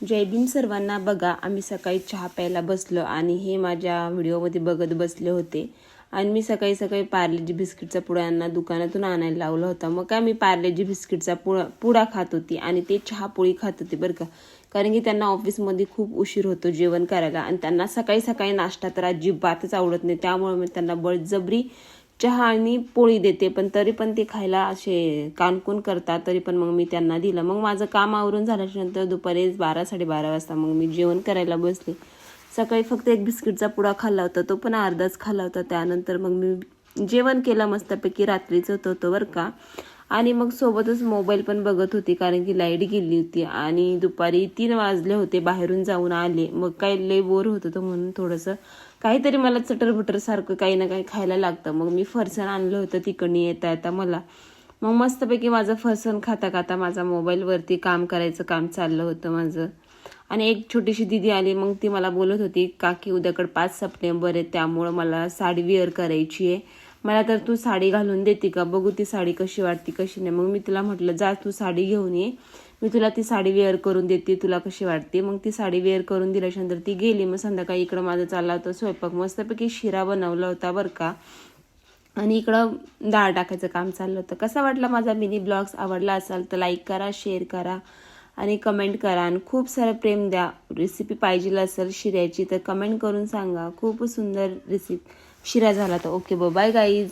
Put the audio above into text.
जय भीम सर्वांना. बघा आम्ही सकाळी चहा प्यायला बसलो आणि हे माझ्या व्हिडिओमध्ये बघत बसले होते. आणि मी सकाळी सकाळी पार्लेजी बिस्किटचा पुडा यांना दुकानातून आणायला लावला होता. मग काय मी पार्लेजी बिस्किटचा पुडा पुडा खात होती आणि ते चहा पोळी खात होते बरं का. कारण की त्यांना ऑफिसमध्ये खूप उशीर होतो जेवण करायला आणि त्यांना सकाळी सकाळी नाश्ता तर अजिबातच आवडत नाही. त्यामुळे मी त्यांना बळजबरी चहा आणि पोळी देते पण तरी पण ते खायला असे कानकून करतात तरी पण मग मी त्यांना दिलं. मग माझं काम आवरून झाल्याच्यानंतर दुपारी बारा साडेबारा वाजता मग मी जेवण करायला बसले. सकाळी फक्त एक बिस्किटचा पुडा खाल्ला होता तो पण अर्धाच खाल्ला होता. त्यानंतर मग मी जेवण केलं मस्तपैकी रात्रीचं होतं होतं बरं का. आणि मग सोबतच मोबाईल पण बघत होती कारण की लाइट गेली होती आणि दुपारी तीन वाजले होते बाहेरून जाऊन आले. मग काय लय बोर होत होतं म्हणून थोडंसं काहीतरी मला चटरभटर सारखं काही ना काही खायला लागतं. मग मी फरसाण आणलं होतं तिकडनी येता येता मला. मग मस्तपैकी माझं फरसाण खाता खाता माझा मोबाईलवरती काम करायचं काम चाललं होतं माझं. आणि एक छोटीशी दिदी आली मग ती मला बोलत होती काकी उद्याकडे पाच सप्टेंबर आहे त्यामुळं मला साडी वेअर करायची आहे. मला तर तू साडी घालून देते का? बघू ती साडी कशी वाटते कशी नाही. मग मी तिला म्हटलं जा तू साडी घेऊन ये. मी तुला ती साडी वेअर करून देते तुला कशी वाटते. मग ती साडी वेअर करून दिल्याच्यानंतर ती गेली. मग संध्याकाळी इकडं माझं चालला होता स्वयंपाक. मस्तपैकी शिरा बनवला होता बरं का. आणि इकडं डाळ टाकायचं काम चाललं होतं. कसा वाटला माझा मिनी ब्लॉग्स आवडला असाल तर लाईक करा शेअर करा. आणि कमेंट करा. आणि खूप सारं प्रेम द्या. रेसिपी पाहिजे असेल शिऱ्याची तर कमेंट करून सांगा. खूप सुंदर रेसिपी शिरा झाला तर ओके बाय गाईज